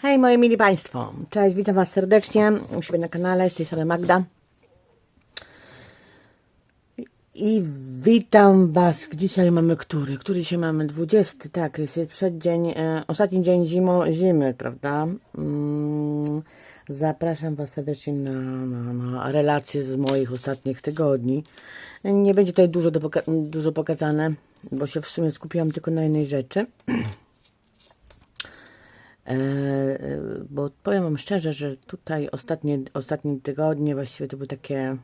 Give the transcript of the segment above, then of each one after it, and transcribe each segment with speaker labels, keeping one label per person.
Speaker 1: Hej moje mili Państwo, cześć, witam Was serdecznie u siebie na kanale, z tej strony Magda. I witam Was, dzisiaj mamy który? Który dzisiaj mamy? 20, tak, jest przeddzień, e, ostatni dzień zimo, zimy, prawda? Mm, zapraszam Was serdecznie na, na, na relacje z moich ostatnich tygodni. Nie będzie tutaj dużo, do dużo pokazane, bo się w sumie skupiłam tylko na jednej rzeczy. E, e, bo powiem Wam szczerze, że tutaj ostatnie, ostatnie tygodnie właściwie to były takie,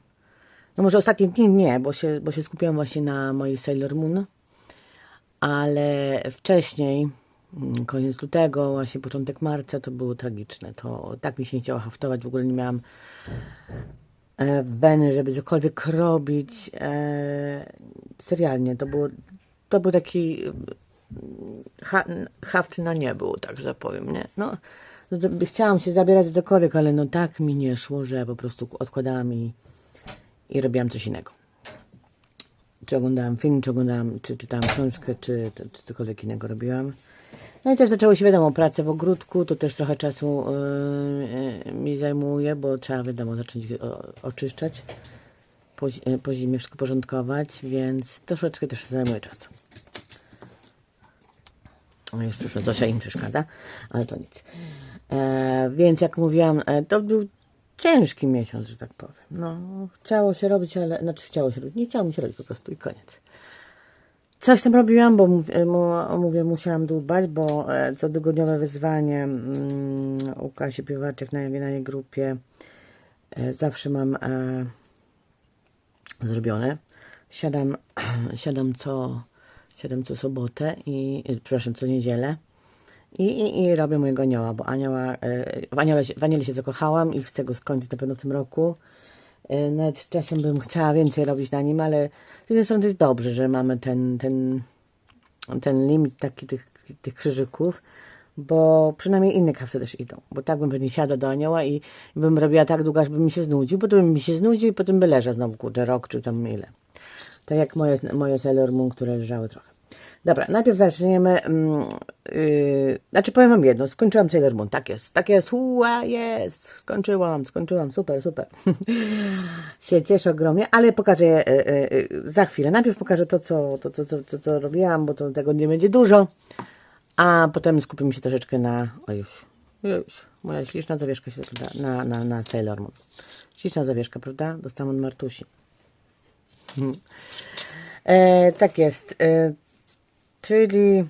Speaker 1: no może ostatnie dni nie, bo się, bo się skupiłam właśnie na mojej Sailor Moon, ale wcześniej, mm, koniec lutego, właśnie początek marca, to było tragiczne. To tak mi się nie chciało haftować, w ogóle nie miałam e, weny, żeby cokolwiek robić. Serialnie, to było, to był taki ha, haft na nie był, tak że powiem, nie? No, no chciałam się zabierać do korek, ale no tak mi nie szło, że po prostu odkładałam i, i robiłam coś innego. Czy oglądałam film, czy oglądałam, czy czytałam książkę, czy, czy, cokolwiek innego robiłam. No i też zaczęło się, wiadomo, pracę w ogródku, to też trochę czasu yy, mi zajmuje, bo trzeba, wiadomo, zacząć o, oczyszczać, po, yy, po zimie wszystko porządkować, więc troszeczkę też zajmuje czasu. O, jeszcze już Zosia im przeszkadza, ale to nic. E, więc jak mówiłam, e, to był ciężki miesiąc, że tak powiem. No, chciało się robić, ale, znaczy chciało się robić, nie chciało mi się robić po prostu i koniec. Coś tam robiłam, bo e, mówię, musiałam dłubać, bo e, co tygodniowe wyzwanie mm, u Kasi Piewaczek na, na jej grupie zawsze mam zrobione. Siadam, siadam co, siadam co sobotę i, przepraszam, co niedzielę i, i, i robię mojego anioła, bo anioła, e, w, aniele, się- w aniele się zakochałam i chcę go skończyć na pewno w tym roku. E, Nawet czasem bym chciała więcej robić na nim, ale z jednej strony to jest dobrze, że mamy ten, ten, ten limit taki tych, tych krzyżyków, bo przynajmniej inne kawce też idą. Bo tak bym pewnie siadła do anioła i bym robiła tak długo, aż by mi się znudził, potem mi się znudził i potem by leżał znowu, kurczę, rok czy tam ile. Tak jak moje, moje Sailor Moon, które leżały trochę. Dobra, najpierw zaczniemy. Yy, znaczy powiem wam jedno, skończyłam Sailor Moon, tak jest, tak jest, ua, jest, skończyłam, skończyłam, super, super. się cieszę ogromnie, ale pokażę je yy, yy, za chwilę. Najpierw pokażę to co, to, co, co, co robiłam, bo to, tego nie będzie dużo, a potem skupimy się troszeczkę na, o już, już, moja śliczna zawieszka się zaczyna na, na, na Sailor Moon. Śliczna zawieszka, prawda? Dostałam od Martusi. E, tak jest. E, czyli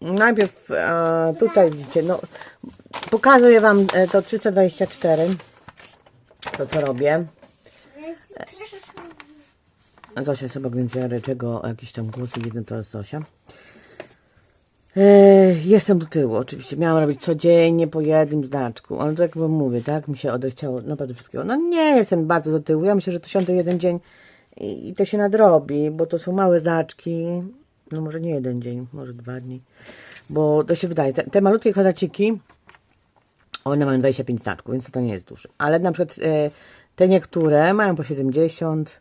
Speaker 1: najpierw e, tutaj widzicie, no pokazuję Wam e, to 324, to co robię. Zosia sobie ogląda czego jakiś tam głos i jeden to jest Zosia. E, Jestem do tyłu, oczywiście. Miałam robić codziennie po jednym znaczku, ale tak jak mówię, tak mi się odechciało naprawdę wszystkiego. No nie jestem bardzo do tyłu. Ja myślę, że to siądę jeden dzień i to się nadrobi, bo to są małe znaczki. No może nie jeden dzień, może dwa dni. Bo to się wydaje, te, te malutkie kwadraciki, one mają 25 znaczków, więc to nie jest duży. Ale na przykład e, te niektóre mają po 70,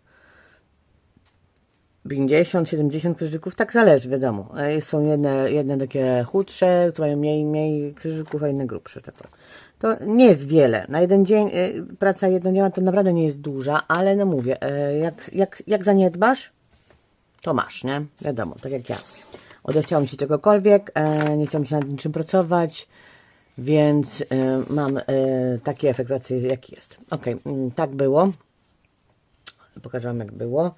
Speaker 1: 50, 70 krzyżyków, tak zależy, wiadomo. E, Są jedne, jedne takie chudsze, które mają mniej, mniej krzyżyków, a inne grubsze. Tak. To nie jest wiele. Na jeden dzień e, praca jednodniowa to naprawdę nie jest duża, ale no mówię, e, jak, jak, jak zaniedbasz, to masz, nie? Wiadomo, tak jak ja. Odechciało mi się czegokolwiek, e, nie chciałam się nad niczym pracować, więc e, mam e, taki efekt pracy, jaki jest. Ok, tak było. Pokażę Wam jak było.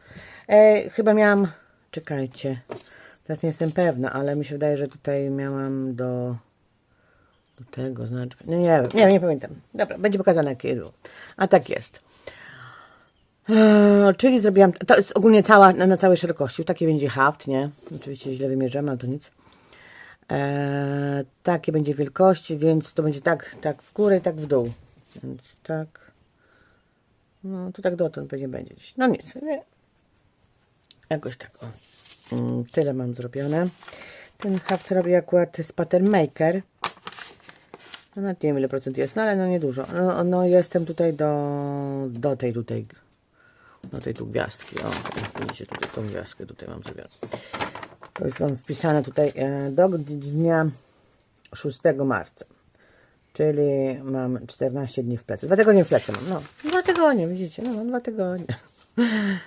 Speaker 1: E, chyba miałam, czekajcie, teraz nie jestem pewna, ale mi się wydaje, że tutaj miałam do, do tego, no nie wiem, nie, nie pamiętam. Dobra, będzie pokazane jakie było. A tak jest. Eee, czyli zrobiłam, to jest ogólnie cała, na, na całej szerokości, taki będzie haft, nie? Oczywiście źle wymierzam, ale to nic. Eee, takie będzie wielkości, więc to będzie tak, tak w górę i tak w dół. Więc tak. No, to tak dotąd będzie gdzieś. No nic, nie. Jakoś tak, o. Mm, Tyle mam zrobione. Ten haft robię akurat z Pattern Maker. No, nie wiem ile procent jest, no ale no niedużo. No, no jestem tutaj do, do tej tutaj, do tej tu gwiazdki. O, widzicie tutaj tą gwiazdkę, tutaj mam zrobioną. To jest mam wpisane tutaj e, do dnia 6 marca. Czyli mam 14 dni w plecy. Dwa tygodnie w plecy mam. No, dwa tygodnie, widzicie? No, dwa tygodnie.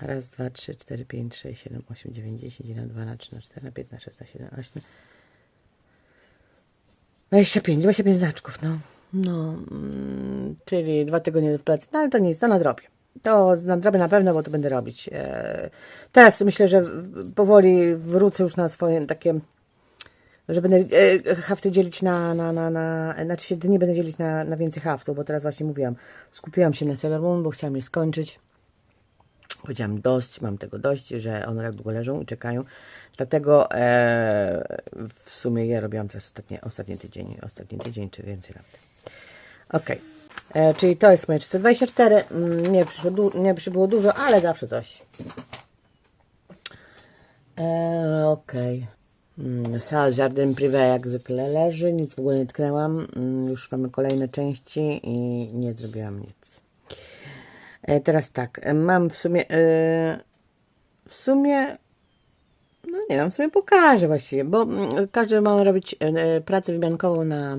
Speaker 1: Raz, dwa, trzy, cztery, pięć, sześć, siedem, osiem, dziewięć, dziesięć, jeden, dwa, na trzy, na cztery, na pięć, na sześć, na siedem, osiem. 25, 25 znaczków, no. No, mm, czyli dwa tygodnie w plecy. No ale to nic, to nadrobię. To nadrobię na pewno, bo to będę robić. E, teraz myślę, że powoli wrócę już na swoje takie, że będę e, hafty dzielić na, na, na, na, znaczy się dni będę dzielić na, na więcej haftów, bo teraz właśnie mówiłam, skupiłam się na Sailor Moon, bo chciałam je skończyć. Powiedziałam dość, mam tego dość, że one tak długo leżą i czekają. Dlatego e, w sumie je robiłam teraz ostatni, ostatni tydzień, ostatni tydzień czy więcej nawet. Okej, E, czyli to jest moje 324. Mm, Nie przyszło, nie przybyło dużo, ale zawsze coś. E, Okej. Mm, Sal Jardin Privé jak zwykle leży, nic w ogóle nie tknęłam. Mm, Już mamy kolejne części i nie zrobiłam nic. E, Teraz tak, e, mam w sumie, e, w sumie, no nie wiem, w sumie pokażę właściwie, bo każdy ma robić e, pracę wymiankową na,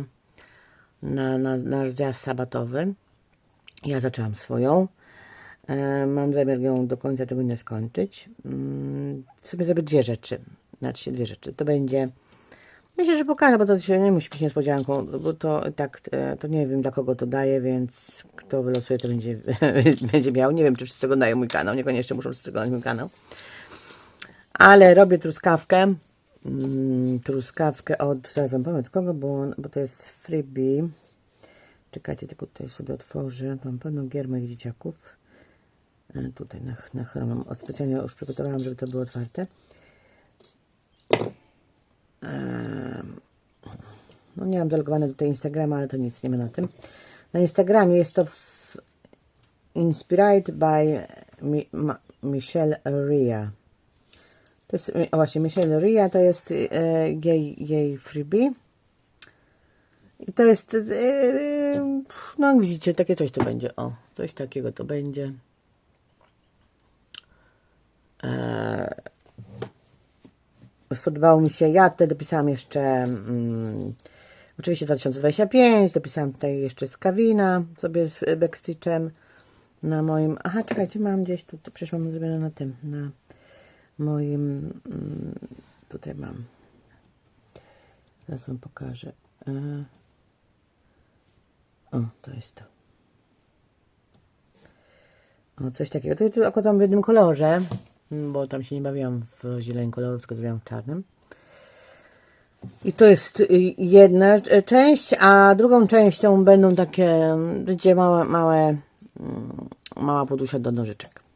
Speaker 1: na, na nasz zjazd sabatowy. Ja zaczęłam swoją. E, Mam zamiar ją do końca tego nie skończyć. Mm, W sumie zrobię dwie rzeczy. Znaczy dwie rzeczy. To będzie. Myślę, że pokażę, bo to się nie musi być niespodzianką, bo to tak, e, to nie wiem dla kogo to daje, więc kto wylosuje, to będzie, będzie miał. Nie wiem, czy wszyscy oglądają mój kanał, niekoniecznie muszą wszyscy oglądać mój kanał. Ale robię truskawkę. Mm, truskawkę od, zaraz wam powiem od kogo, bo, bo to jest freebie. Czekajcie, tylko tutaj sobie otworzę. Mam pełną gier moich dzieciaków. E, Tutaj na, na chromem. Od specjalnie już przygotowałam, żeby to było otwarte. No nie mam zalogowane tutaj Instagrama, ale to nic nie ma na tym. Na Instagramie jest to Inspired by Mi, Ma, Michelle Ria. To jest, właśnie, Michelle Ria to jest e, jej, jej freebie. I to jest, e, no widzicie, takie coś to będzie. O, coś takiego to będzie. E, spodobało mi się, ja tutaj dopisałam jeszcze mm, oczywiście 2025, dopisałam tutaj jeszcze z Kawina sobie z Backstitchem na moim, aha czekajcie, mam gdzieś tu, przecież mam zrobione na tym, na moim, mm, tutaj mam, zaraz wam pokażę, e, o, to jest to. O, coś takiego. To, to akurat mam w jednym kolorze, bo tam się nie bawiłam w zieleni koloru, tylko zrobiłam w czarnym. I to jest y, jedna e, część, a drugą częścią będą takie, będzie małe, małe, mm, mała podusia do nożyczek.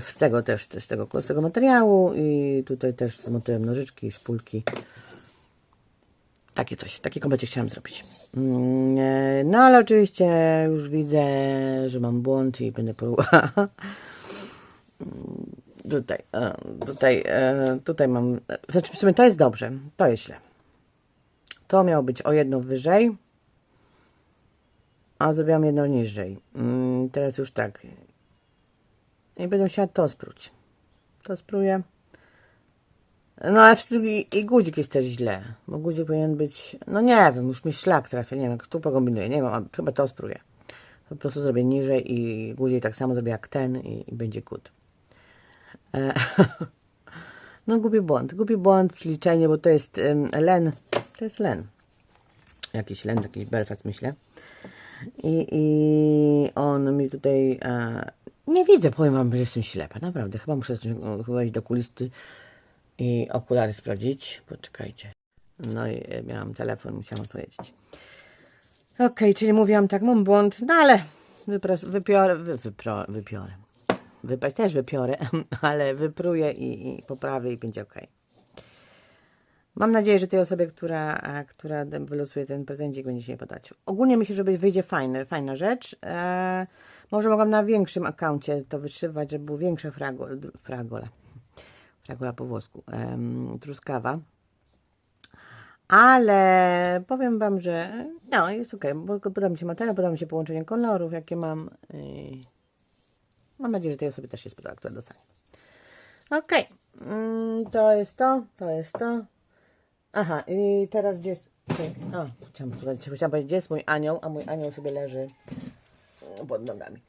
Speaker 1: Z tego też, z tego, z tego materiału i tutaj też zmontuję nożyczki i szpulki. Takie coś, taki komplecie chciałam zrobić. Mm, e, No ale oczywiście już widzę, że mam błąd i będę próbowała. Tutaj, e, tutaj, e, tutaj mam, znaczy w sumie to jest dobrze, to jest źle. To miało być o jedno wyżej, a zrobiłam jedno niżej. Mm, Teraz już tak. I będę musiała to spróć. To spróję. No ale i, i guzik jest też źle, bo guzik powinien być, no nie wiem, już mi szlak trafia, nie wiem, tu pokombinuję, nie wiem, a chyba to spróję. Po prostu zrobię niżej i guzik tak samo zrobię jak ten i, i będzie good. E, no głupi błąd, głupi błąd przy liczeniu, bo to jest len, to jest len. Jakiś len, jakiś belfast myślę. I, I on mi tutaj. E, nie widzę, powiem wam, że jestem ślepa. Naprawdę. Chyba muszę chyba iść do okulisty i okulary sprawdzić. Poczekajcie. No i e, miałam telefon, musiałam odpowiedzieć. Okej, czyli mówiłam tak, mam błąd, no ale wypras, wypiorę, wy, wypro, wypiorę. Wypa, też wypiorę, ale wypruję i, i poprawię i będzie ok. Mam nadzieję, że tej osobie, która, a, która wylosuje ten prezencik, będzie się nie podać. Ogólnie myślę, że wyjdzie fajne, fajna rzecz. E, może mogłam na większym akkauncie to wyszywać, żeby było większe fragol, fragola. Fragola po włosku. Truskawa. Ale powiem Wam, że no jest ok, bo podoba mi się materiał, podoba mi się połączenie kolorów, jakie mam. Mam nadzieję, że tej osobie też się spodoba, która dostanie. Ok, mm, to jest to, to jest to. Aha, i teraz gdzie jest... A, chciałam, chciałam powiedzieć, gdzie jest mój anioł, a mój anioł sobie leży pod nogami.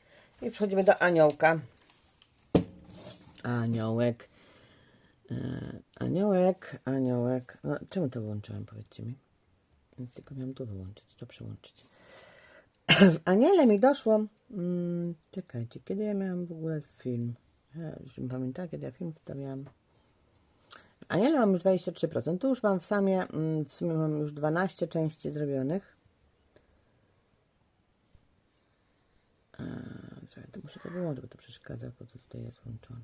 Speaker 1: I przechodzimy do aniołka. Aniołek. E, aniołek, aniołek. No, czemu to wyłączyłem, powiedzcie mi? Tylko miałam tu wyłączyć, to przełączyć. W Aniele mi doszło. Mm, czekajcie, kiedy ja miałam w ogóle film? Ja już nie pamiętam, kiedy ja film wstawiałam. W Aniele mam już 23%. Tu już mam w samie, mm, w sumie mam już 12 części zrobionych. To muszę to wyłączyć, bo to przeszkadza, bo to tutaj jest włączone.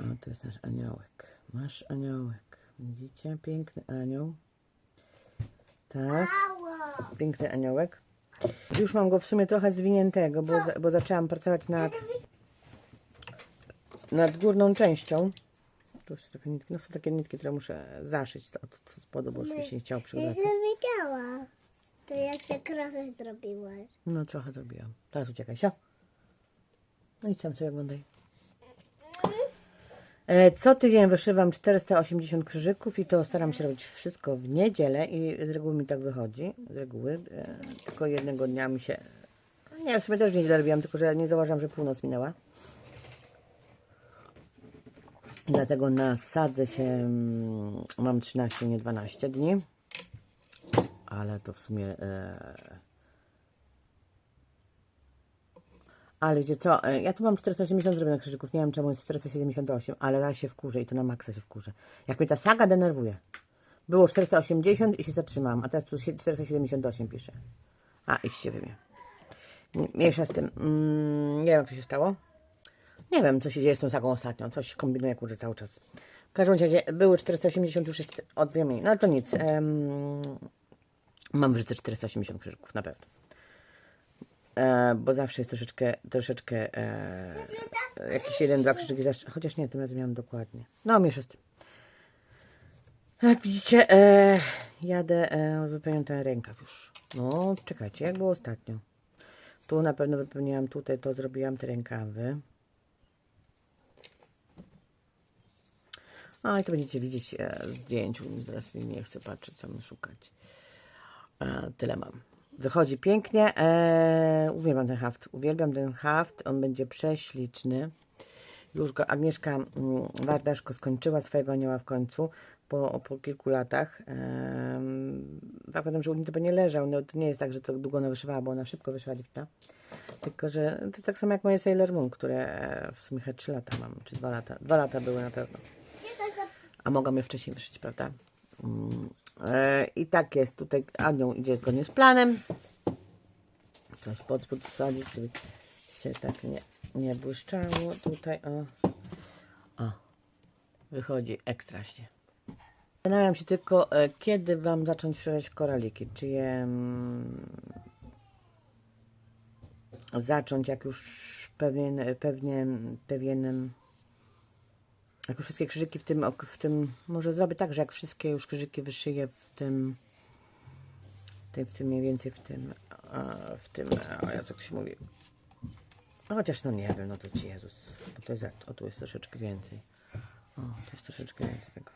Speaker 1: O, to jest nasz aniołek. Masz aniołek. Widzicie? Piękny anioł. Tak. Piękny aniołek. Już mam go w sumie trochę zwiniętego, bo, bo zaczęłam pracować nad, nad górną częścią. Tu jeszcze trochę nitki. No są takie nitki, które muszę zaszyć od, od spodu, bo już mi się nie chciało przywracać.
Speaker 2: To ja się trochę zrobiłaś.
Speaker 1: No trochę zrobiłam. Teraz uciekaj, sio. No i sam sobie oglądaj. E, Co tydzień wyszywam 480 krzyżyków i to staram się robić wszystko w niedzielę i z reguły mi tak wychodzi. Z reguły. E, Tylko jednego dnia mi się... Nie, w sumie też niedzielę robiłam, tylko że nie zauważyłam, że północ minęła. Dlatego na sadze się mm, mam 13, nie 12 dni. Ale to w sumie... E, Ale wiecie co, e, ja tu mam 480 zrobionych krzyżyków, nie wiem czemu jest 478, ale ja się wkurzę i to na maksa się wkurzę. Jak mnie ta saga denerwuje. Było 480 i się zatrzymałam, a teraz tu się 478 pisze. A, iść się wymie. Mniejsza z tym. Mm, nie wiem, to się stało. Nie wiem, co się dzieje z tą sagą ostatnio. Coś kombinuję, kurde, cały czas. W każdym razie były 480, już jest o dwie mniej. No to nic. Em, mam w życiu 480 krzyżyków, na pewno. E, bo zawsze jest troszeczkę, troszeczkę e, jakiś jeden, dwa krzyżyki zawsze, chociaż nie, tym razem miałam dokładnie. No, miesza z tym. Jak widzicie, e, jadę, e, wypełniam ten rękaw już. No, czekajcie, jak było ostatnio. Tu na pewno wypełniłam, tutaj to zrobiłam te rękawy. A, i to będziecie widzieć e, zdjęć. Teraz nie chcę patrzeć, co szukać. E, tyle mam. Wychodzi pięknie. E, uwielbiam ten haft. Uwielbiam ten haft. On będzie prześliczny. Już go Agnieszka mm, Wardaszko skończyła swojego anioła w końcu. Po, po kilku latach. Ehm, zakładam, że u niej to by nie leżał. No, to nie jest tak, że to długo ona wyszywała, bo ona szybko wyszła dziewczyna. Tylko, że to tak samo jak moje Sailor Moon, które e, w sumie chyba 3 lata mam, czy 2 lata. 2 lata były na pewno. A mogłam je wcześniej wyszyć, prawda? Mm. E, I tak jest. Tutaj anioł idzie zgodnie z planem. Coś pod spód wsadzić, żeby się tak nie, nie błyszczało. Tutaj o. O. Wychodzi ekstraśnie. Zastanawiam się tylko, e, kiedy Wam zacząć szywać koraliki. Czy je mm, zacząć, jak już pewien, pewnie, pewien jak już wszystkie krzyżyki w tym, w tym, może zrobię tak, że jak wszystkie już krzyżyki wyszyję w tym, tym w tym mniej więcej w tym, w tym, a, jak to się mówi, no chociaż no nie wiem, no to Ci Jezus, bo to jest, o tu jest troszeczkę więcej, o, to jest troszeczkę więcej tego,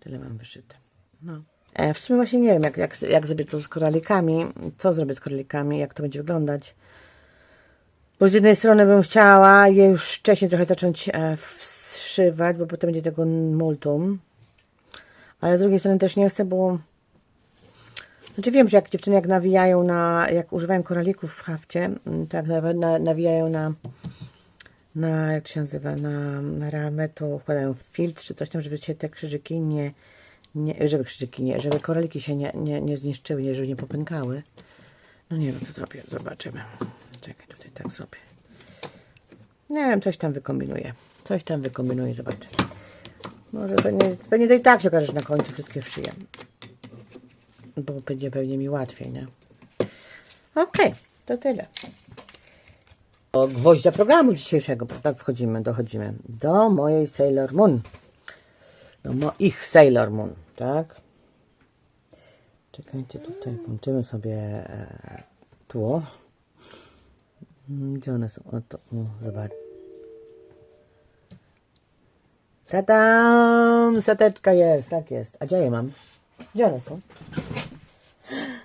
Speaker 1: tyle mam wyszyte, no. E, w sumie właśnie nie wiem, jak, jak, jak zrobię to z koralikami, co zrobię z koralikami, jak to będzie wyglądać, bo z jednej strony bym chciała je już wcześniej trochę zacząć e, wszywać, bo potem będzie tego multum. Ale z drugiej strony też nie chcę, bo... Znaczy wiem, że jak dziewczyny jak nawijają na... Jak używają koralików w hafcie, mm, to jak nawet na, nawijają na... Na, jak się nazywa, na, na ramę, to wkładają filtr czy coś tam, żeby się te krzyżyki nie, nie żeby krzyżyki nie, żeby koraliki się nie, nie, nie zniszczyły, żeby nie popękały. No nie wiem, co zrobię, zobaczymy. Tak zrobię. Nie wiem, coś tam wykombinuję. Coś tam wykombinuję, zobaczę. Może pewnie, pewnie to i tak się okaże, że na końcu wszystkie wszyję. Bo będzie pewnie mi łatwiej, nie? Okej, to tyle. Do gwoździa programu dzisiejszego, tak wchodzimy, dochodzimy do mojej Sailor Moon. Do moich Sailor Moon, tak? Czekajcie, tutaj włączymy sobie e, tło. Mm, Gdzie one są? O, to, o, zobacz. Tadam! Seteczka jest, tak jest. A gdzie je mam? Gdzie one są?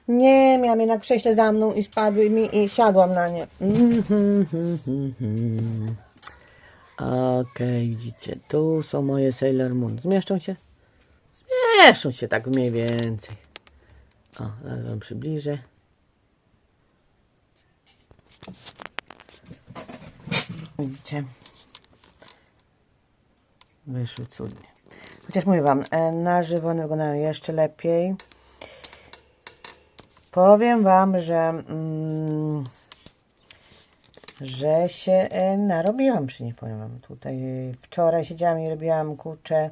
Speaker 1: Nie, miałam je na krześle za mną i spadły mi i siadłam na nie. Okej, widzicie, tu są moje Sailor Moon. Zmieszczą się? Zmieszczą się tak mniej więcej. O, zaraz wam przybliżę. Widzicie? Wyszły cudnie. Chociaż mówię wam, e, na żywo one wyglądają jeszcze lepiej. Powiem wam, że mm, że się e, narobiłam przy nich, powiem wam. Tutaj wczoraj siedziałam i robiłam kurczę,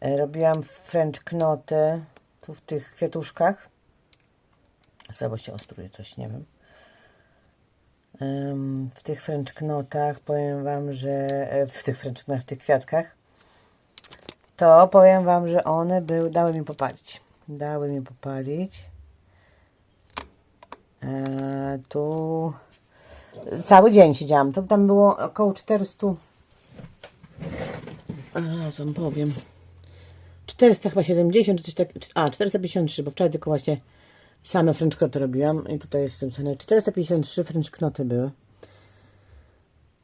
Speaker 1: e, robiłam French knoty tu w tych kwiatuszkach. Słabo się ostruje coś, nie wiem. W tych French knotach powiem wam, że e, w tych French knotach, w tych kwiatkach to powiem wam, że one były, dały mi popalić. Dały mi popalić. E, tu cały dzień siedziałam. To tam było około 400. Zaraz wam powiem. 400 chyba 70 czy coś tak. A, 453, bo wczoraj tylko właśnie same French robiłam. I tutaj jestem cenę. 453 French były.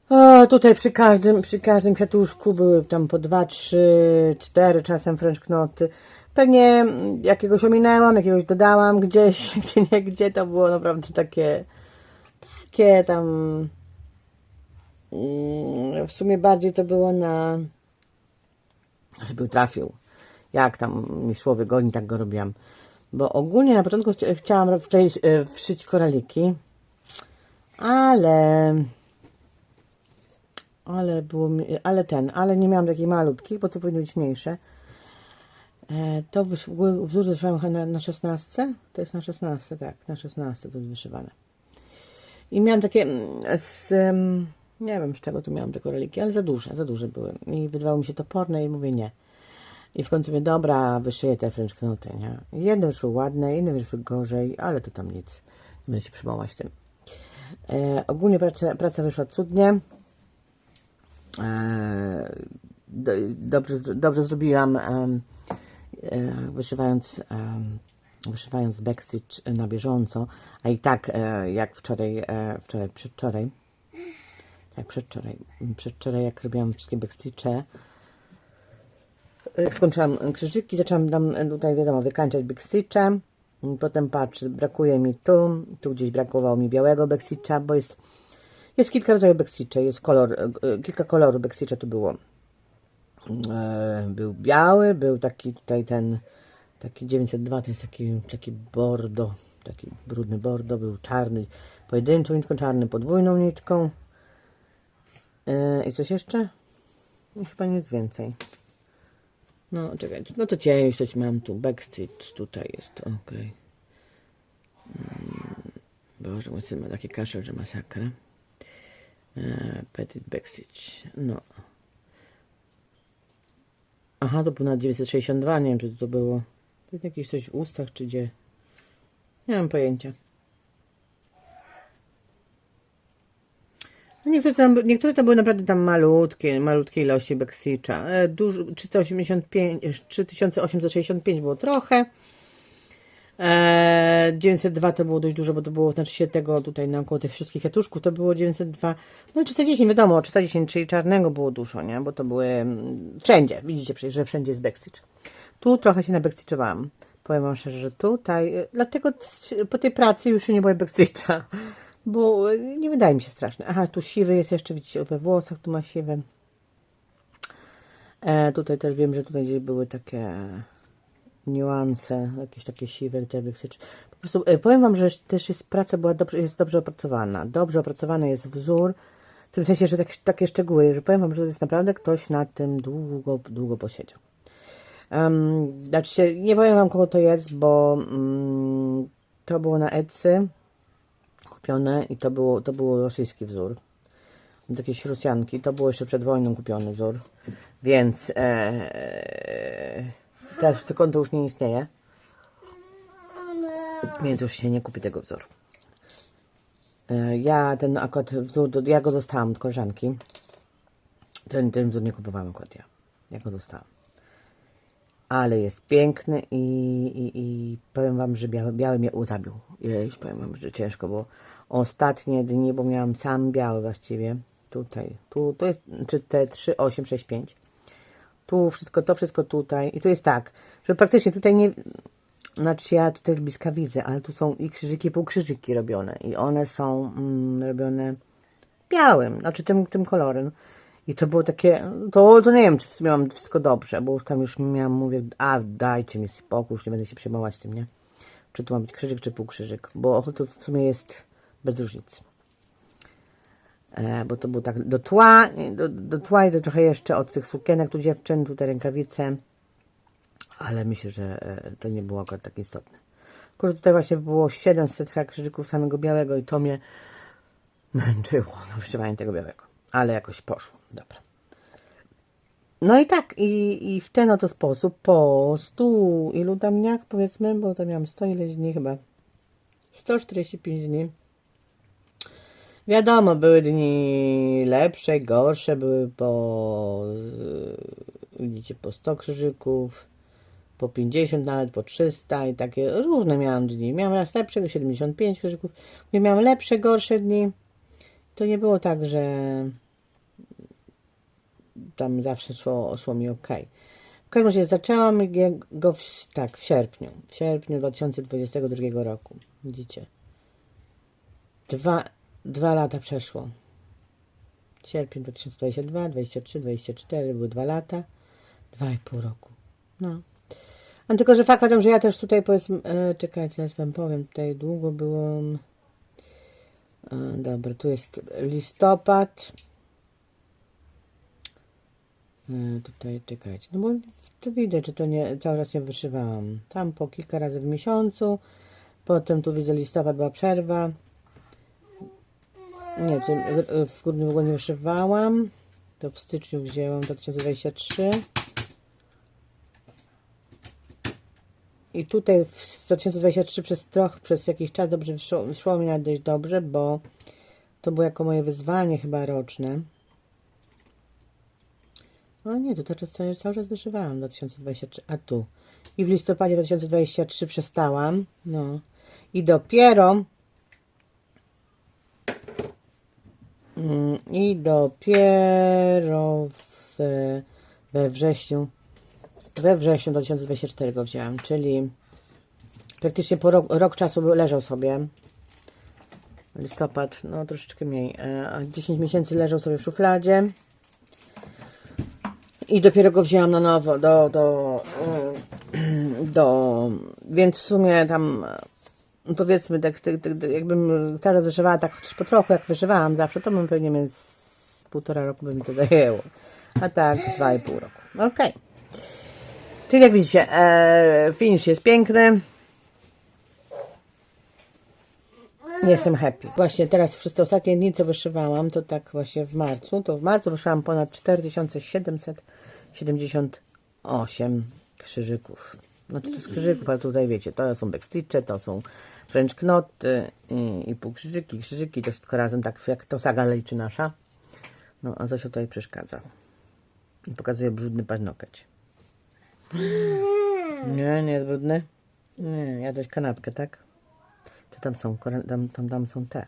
Speaker 1: A tutaj przy każdym, przy każdym kwiatuszku były tam po 2, 3, 4 czasem French. Pewnie jakiegoś ominęłam, jakiegoś dodałam gdzieś, gdzie nie gdzie to było naprawdę takie, takie tam. mm, W sumie bardziej to było na. Żeby trafił. Jak tam mi szło wygodnie, tak go robiłam. Bo ogólnie na początku chcia- chciałam wkleić, e, wszyć koraliki, ale ale było mi, ale ten, ale nie miałam takich malutkich, bo to powinny być mniejsze. E, to wzór wyszywałam na, na 16? To jest na 16, tak, na 16 to jest wyszywane. I miałam takie mm, z, nie wiem z czego tu miałam te koraliki, ale za duże, za duże były. I wydawało mi się toporne i mówię nie. I w końcu mówię, dobra, wyszyję te French knoty, nie? Jedne wyszły ładne, inne wyszły gorzej, ale to tam nic. Nie będę się przejmować tym. E, ogólnie praca, praca wyszła cudnie. E, do, dobrze, dobrze zrobiłam e, wyszywając wyszywając backstitch na bieżąco, a i tak e, jak wczoraj, e, wczoraj, przedwczoraj jak przedwczoraj, przedwczoraj jak robiłam wszystkie backstitche skończyłam krzyżyki, zaczęłam tam e, tutaj wiadomo wykańczać backstitche potem patrzę, brakuje mi tu tu gdzieś brakowało mi białego backstitcha, bo jest jest kilka rodzajów backstitcha, jest kolor, e, kilka kolorów backstitcha tu było. E, Był biały, był taki tutaj ten, taki 902, to jest taki, taki bordo, taki brudny bordo, był czarny, pojedynczą nitką, czarny podwójną nitką. I coś jeszcze? Chyba nic więcej. No, czekajcie, no to cięć, coś mam tu, backstitch tutaj jest, okej. Mm, Boże, mój syn ma taki kaszel, że masakra. E, Petit Backstitch. No. Aha, to na 962. Nie wiem, czy to było. To jakieś coś w ustach, czy gdzie. Nie mam pojęcia. Niektóre tam, niektóre tam były naprawdę tam malutkie, malutkie ilości Backstitcha. E, Dużo, 385, e, 3865 było trochę. Eee, 902 to było dość dużo, bo to było, znaczy się tego tutaj naokoło tych wszystkich kwiatuszków to było 902, no i 310 wiadomo, 310, czyli czarnego było dużo, nie, bo to były mm, wszędzie, widzicie przecież, że wszędzie jest backstitch. Tu trochę się nabackstitchowałam, powiem wam szczerze, że tutaj, e, dlatego po tej pracy już się nie boję backstitcha, bo nie wydaje mi się straszne. Aha, tu siwy jest jeszcze, widzicie, we włosach tu ma siwe. E, tutaj też wiem, że tutaj gdzieś były takie niuanse, jakieś takie siwe, te wyksyczy. Po prostu e, powiem Wam, że też jest praca była dobrze, jest dobrze opracowana. Dobrze opracowany jest wzór, w tym sensie, że tak, takie szczegóły, że powiem Wam, że jest naprawdę ktoś nad tym długo, długo posiedział. Um, znaczy nie powiem Wam, kogo to jest, bo mm, to było na Etsy kupione i to było, to był rosyjski wzór. Od jakiejś Rosjanki. To było jeszcze przed wojną kupiony wzór. Więc e, teraz tylko to już nie istnieje. Więc już się nie kupi tego wzoru. E, Ja ten akurat wzór, ja go dostałam od koleżanki. Ten, ten wzór nie kupowałam akurat ja. jak go dostałam. Ale jest piękny i, i, i powiem Wam, że biały, biały mnie uzabił. Jeś, powiem Wam, że ciężko, bo ostatnie dni, bo miałam sam biały właściwie. Tutaj, tu, to jest, czy te 3, 8, 6, 5. Tu wszystko, to wszystko tutaj. I tu jest tak, że praktycznie tutaj nie, znaczy ja tutaj z bliska widzę, ale tu są i krzyżyki, i półkrzyżyki robione. I one są mm, robione białym, znaczy tym, tym kolorem. I to było takie, to, to nie wiem, czy w sumie mam wszystko dobrze, bo już tam już miałam, mówię, a dajcie mi spokój, już nie będę się przejmować tym, nie? Czy tu ma być krzyżyk, czy półkrzyżyk, bo to w sumie jest bez różnicy. E, bo to było tak do tła, do, do tła i to trochę jeszcze od tych sukienek tu dziewczyn, tutaj rękawice, ale myślę, że e, to nie było akurat tak istotne. Tylko, tutaj właśnie było 700 chyba krzyżyków samego białego i to mnie męczyło, no wyszywanie tego białego. Ale jakoś poszło, dobra. No i tak, i, i w ten oto sposób po 100 ilu tam dniach powiedzmy, bo tam miałam 100 ileś dni chyba, 145 dni. Wiadomo, były dni lepsze, gorsze, były po, yy, widzicie, po 100 krzyżyków, po 50 nawet, po 300 i takie różne miałam dni. Miałam raz lepszego, 75 krzyżyków, miałam lepsze, gorsze dni. To nie było tak, że tam zawsze szło, szło mi ok. W każdym razie zaczęłam go w, tak, w sierpniu, w sierpniu 2022 roku. Widzicie? Dwa, dwa lata przeszło. Sierpień 2022, 23, 24, były dwa lata. Dwa i pół roku. No. A tylko, że fakt że ja też tutaj powiedzmy, e, czekajcie, zaraz wam powiem, tutaj długo byłam. E, dobra, tu jest listopad. E, tutaj czekajcie, no bo tu widać, że to nie, cały czas nie wyszywałam. Tam po kilka razy w miesiącu. Potem tu widzę listopad, była przerwa. Nie, to w grudniu w ogóle nie wyszywałam. To w styczniu wzięłam 2023. I tutaj w 2023 przez trochę, przez jakiś czas dobrze szło, szło mi nawet dość dobrze, bo to było jako moje wyzwanie chyba roczne. O nie, to cały cały czas wyszywałam 2023, a tu. I w listopadzie 2023 przestałam, no. I dopiero mm, i dopiero w, we wrześniu we wrześniu 2024 go wzięłam, czyli praktycznie po rok, rok czasu leżał sobie. Listopad, no troszeczkę mniej. e, a 10 miesięcy leżał sobie w szufladzie. I dopiero go wzięłam na nowo do, do, mm, do więc w sumie tam e, powiedzmy, tak, tak, tak, tak jakbym czas wyszywała tak chociaż po trochu, jak wyszywałam zawsze, to bym pewnie mieć z półtora roku by mi to zajęło. A tak dwa i pół roku. Okej. Czyli jak widzicie, e, finish jest piękny. Jestem happy. Właśnie teraz przez te ostatnie dni, co wyszywałam, to tak właśnie w marcu, to w marcu wyszyłam ponad 4778 krzyżyków. Znaczy to jest krzyżyków, ale tutaj wiecie, to są backstitche, to są french knoty i, i półkrzyżyki, krzyżyki, to wszystko razem, tak jak to saga liczy nasza. No, a Zosia tutaj przeszkadza. I pokazuje brudny paznokieć. Nie, nie jest brudny? Nie, jadłeś kanapkę, tak? Co tam są? Tam, tam, tam są te.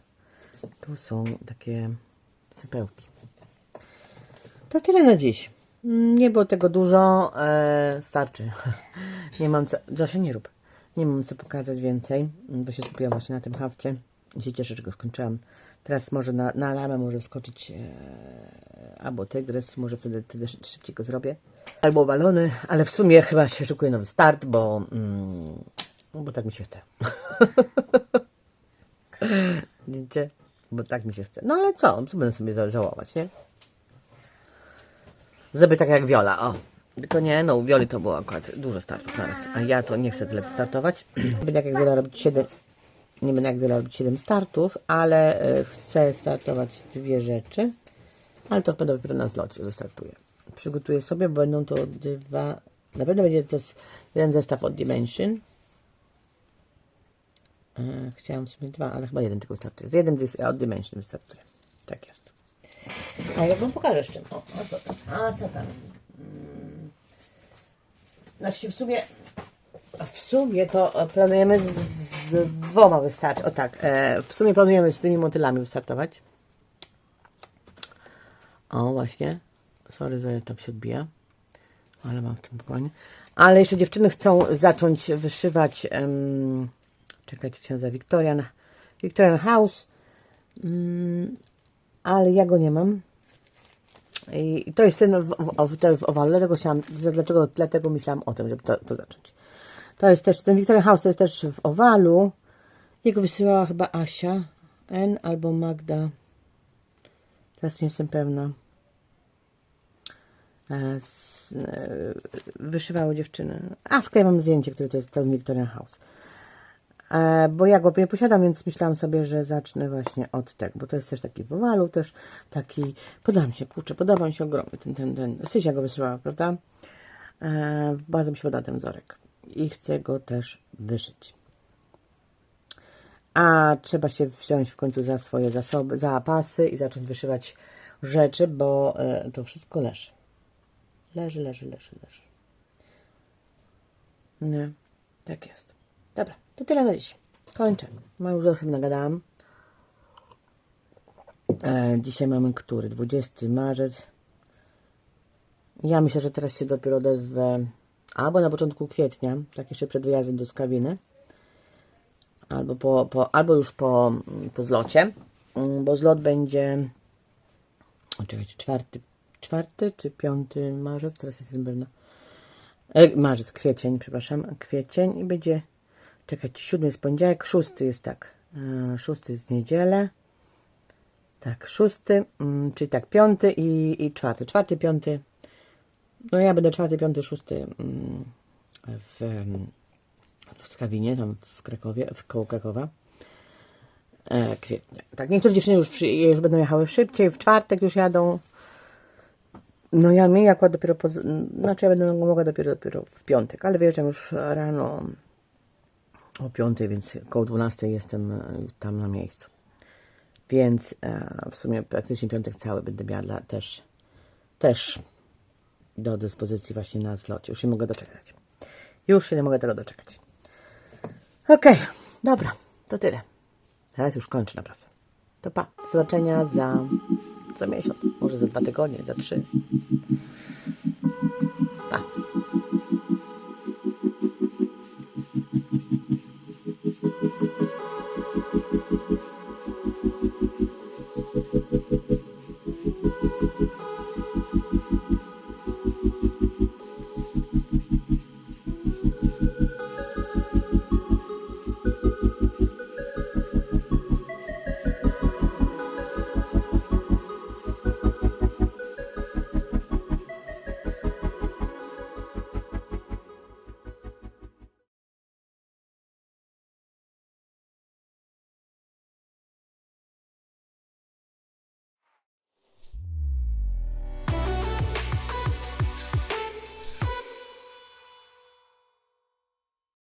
Speaker 1: Tu są takie sypełki. To tyle na dziś. Nie było tego dużo. E, starczy. Nie mam co... Zosia, nie rób. Nie mam co pokazać więcej, bo się skupiłam właśnie na tym hafcie. I się cieszę, że go skończyłam. Teraz może na, na lamę może wskoczyć e, albo tygrys, może wtedy, wtedy szy- szybciej go zrobię. Albo balony, ale w sumie chyba się szykuje nowy start, bo, mm, bo tak mi się chce. Widzicie? Bo tak mi się chce. No ale co? Co będę sobie żałować, nie? Zrobię tak jak Wiola, o. Tylko nie, no u Wioli to było akurat dużo startów naraz, a ja to nie chcę tyle startować. Będę jak Wiola robić 7, nie będę jak Wiola robić 7 startów, ale e, chcę startować dwie rzeczy, ale to będę dopiero na zlocie zastartuję. Przygotuję sobie, bo będą to dwa, na pewno będzie to jeden zestaw od Dimension. E, Chciałam w sumie dwa, ale chyba jeden tylko startuje. Z jednym od Dimension wystartuje. Tak jest. A ja wam pokażę z czym. O, a co tam? A co tam? Mm. Znaczy w sumie, w sumie to planujemy z, z dwoma wystarczy. O tak, e, w sumie planujemy z tymi motylami wystartować. O, właśnie. Sorry, że tam się odbija. Ale mam w tym spokojnie. Ale jeszcze dziewczyny chcą zacząć wyszywać. Um, czekajcie, się nazywa Victorian, Victorian House. Mm, ale ja go nie mam. I to jest ten w, w, ten w owalu. Dlatego, chciałam, dlatego myślałam o tym, żeby to, to zacząć. To jest też, ten Victorian House to jest też w owalu. Jego wysyłała chyba Asia N albo Magda. Teraz nie jestem pewna. E, s- e, Wyszywały dziewczyny. A, wklejam zdjęcie, które to jest ten Victorian House. E, bo ja go nie posiadam, więc myślałam sobie, że zacznę właśnie od tego, bo to jest też taki w owalu, też taki, podoba mi się, kurczę, podoba mi się ogromnie ten, ten, ten, Sysia go wysyłała, prawda? E, bardzo mi się podoba ten wzorek i chcę go też wyszyć. A trzeba się wziąć w końcu za swoje zasoby, zapasy i zacząć wyszywać rzeczy, bo e, to wszystko leży. Leży, leży, leży, leży. Nie, tak jest. Dobra, to tyle na dziś. Kończę. Ma już dosyć nagadałam. E, dzisiaj mamy który? 20 marzec. Ja myślę, że teraz się dopiero odezwę albo na początku kwietnia, tak jeszcze przed wyjazdem do Skawiny, albo, po, po, albo już po, po zlocie, bo zlot będzie czekajcie, czwarty, czwarty czy piąty marzec, teraz jestem pewna. E, marzec, kwiecień, przepraszam, kwiecień i będzie, czekajcie, siódmy jest poniedziałek, szósty jest tak, e, szósty jest niedzielę, tak, szósty, mm, czyli tak, piąty i, i czwarty, czwarty, piąty, no ja będę czwarty, piąty, szósty mm, w, em, w Skawinie, tam w Krakowie, w koło Krakowa. E, kwietnia. Tak, niektóre dziewczyny już, przy, już będą jechały szybciej, w czwartek już jadą. No ja mi akurat dopiero, po, znaczy ja będę mogła dopiero, dopiero w piątek, ale wyjeżdżam już rano o piątej, więc koło 12 jestem e, tam na miejscu. Więc e, w sumie praktycznie piątek cały będę miała też, też do dyspozycji właśnie na zlocie. Już nie mogę doczekać. Już się nie mogę tego doczekać. Okej, dobra, to tyle. Teraz już kończę naprawdę. To pa. Do zobaczenia za, za miesiąc. Może za dwa tygodnie, za trzy.